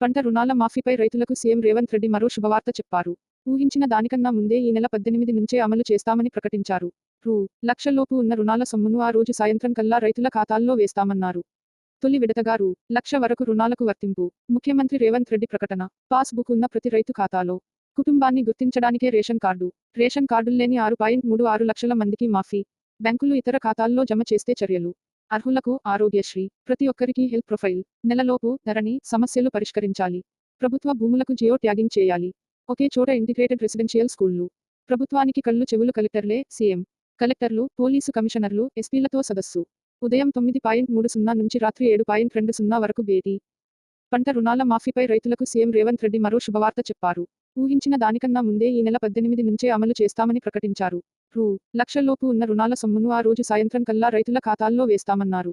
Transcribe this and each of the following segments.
పంట రుణాల మాఫీపై రైతులకు సీఎం రేవంత్ రెడ్డి మరో శుభవార్త చెప్పారు. ఊహించిన దానికన్నా ముందే ఈ నెల పద్దెనిమిది నుంచే అమలు చేస్తామని ప్రకటించారు. రూ. లక్షలోపు ఉన్న రుణాల సొమ్మును ఆ రోజు సాయంత్రం కల్లా రైతుల ఖాతాల్లో వేస్తామన్నారు. తొలి విడతగా రూ. లక్ష వరకు రుణాలకు వర్తింపు. ముఖ్యమంత్రి రేవంత్ రెడ్డి ప్రకటన. పాస్బుక్ ఉన్న ప్రతి రైతు ఖాతాలో. కుటుంబాన్ని గుర్తించడానికే రేషన్ కార్డు. రేషన్ కార్డుల్లేని ఆరు పాయింట్ మూడు ఆరు లక్షల మందికి మాఫీ. బ్యాంకులు ఇతర ఖాతాల్లో జమ చేస్తే చర్యలు. అర్హులకు ఆరోగ్యశ్రీ ప్రతి ఒక్కరికి హెల్త్ ప్రొఫైల్ నెలలోపు ధరణి సమస్యలు పరిష్కరించాలి. ప్రభుత్వ భూములకు జియో ట్యాగింగ్ చేయాలి. ఒకే చోట ఇంటిగ్రేటెడ్ రెసిడెన్షియల్ స్కూళ్ళు ప్రభుత్వానికి కళ్ళు చెవులు కలెక్టర్లే సీఎం. కలెక్టర్లు పోలీసు కమిషనర్లు ఎస్పీలతో సదస్సు. ఉదయం తొమ్మిది పాయింట్ మూడు సున్నా నుంచి రాత్రి ఏడు పాయింట్ రెండు సున్నా వరకు భేటీ. పంట రుణాల మాఫీపై రైతులకు సీఎం రేవంత్ రెడ్డి మరో శుభవార్త చెప్పారు. ఊహించిన దానికన్నా ముందే ఈ నెల పద్దెనిమిది నుంచే అమలు చేస్తామని ప్రకటించారు. రూ. లక్షల్లోపు ఉన్న రుణాల సొమ్మును ఆ రోజు సాయంత్రం కల్లా రైతుల ఖాతాల్లో వేస్తామన్నారు.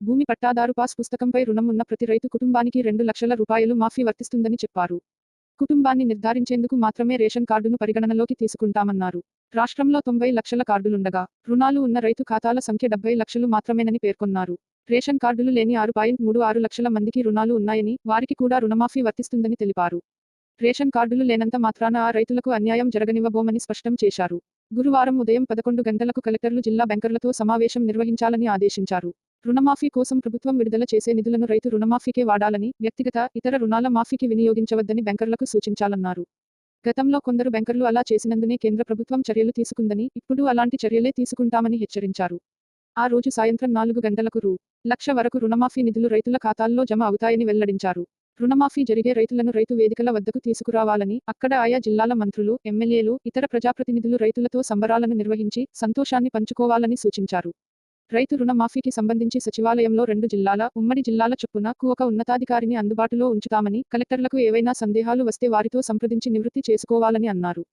భూమి పట్టాదారు పాస్ పుస్తకంపై రుణం ఉన్న ప్రతి రైతు కుటుంబానికి రెండు లక్షల రూపాయలు మాఫీ వర్తిస్తుందని చెప్పారు. కుటుంబాన్ని నిర్ధారించేందుకు మాత్రమే రేషన్ కార్డును పరిగణనలోకి తీసుకుంటామన్నారు. రాష్ట్రంలో తొంభై లక్షల కార్డులుండగా రుణాలు ఉన్న రైతు ఖాతాల సంఖ్య డెబ్బై లక్షలు మాత్రమేనని పేర్కొన్నారు. రేషన్ కార్డులు లేని ఆరు పాయింట్ మూడు ఆరు లక్షల మందికి రుణాలు ఉన్నాయని వారికి కూడా రుణమాఫీ వర్తిస్తుందని తెలిపారు. రేషన్ కార్డులు లేనంత మాత్రాన ఆ రైతులకు అన్యాయం జరగనివ్వబోమని స్పష్టం చేశారు. గురువారం ఉదయం పదకొండు గంటలకు కలెక్టర్లు జిల్లా బ్యాంకర్లతో సమావేశం నిర్వహించాలని ఆదేశించారు. రుణమాఫీ కోసం ప్రభుత్వం విడుదల చేసే నిధులను రైతు రుణమాఫీకే వాడాలని వ్యక్తిగత ఇతర రుణాల మాఫీకి వినియోగించవద్దని బ్యాంకర్లకు సూచించాలన్నారు. గతంలో కొందరు బ్యాంకర్లు అలా చేసినందునే కేంద్ర ప్రభుత్వం చర్యలు తీసుకుందని ఇప్పుడు అలాంటి చర్యలే తీసుకుంటామని హెచ్చరించారు. ఆ రోజు సాయంత్రం నాలుగు గంటలకు రూ. లక్ష వరకు రుణమాఫీ నిధులు రైతుల ఖాతాల్లో జమ అవుతాయని వెల్లడించారు. రుణమాఫీ జరిగే రైతులను రైతు వేదికల వద్దకు తీసుకురావాలని అక్కడ ఆయా జిల్లాల మంత్రులు ఎమ్మెల్యేలు ఇతర ప్రజాప్రతినిధులు రైతులతో సంబరాలను నిర్వహించి సంతోషాన్ని పంచుకోవాలని సూచించారు. రైతు రుణమాఫీకి సంబంధించి సచివాలయంలో రెండు జిల్లాల ఉమ్మడి జిల్లాల చొప్పున ఒక ఉన్నతాధికారిని అందుబాటులో ఉంచుతామని కలెక్టర్లకు ఏవైనా సందేహాలు వస్తే వారితో సంప్రదించి నివృత్తి చేసుకోవాలని అన్నారు.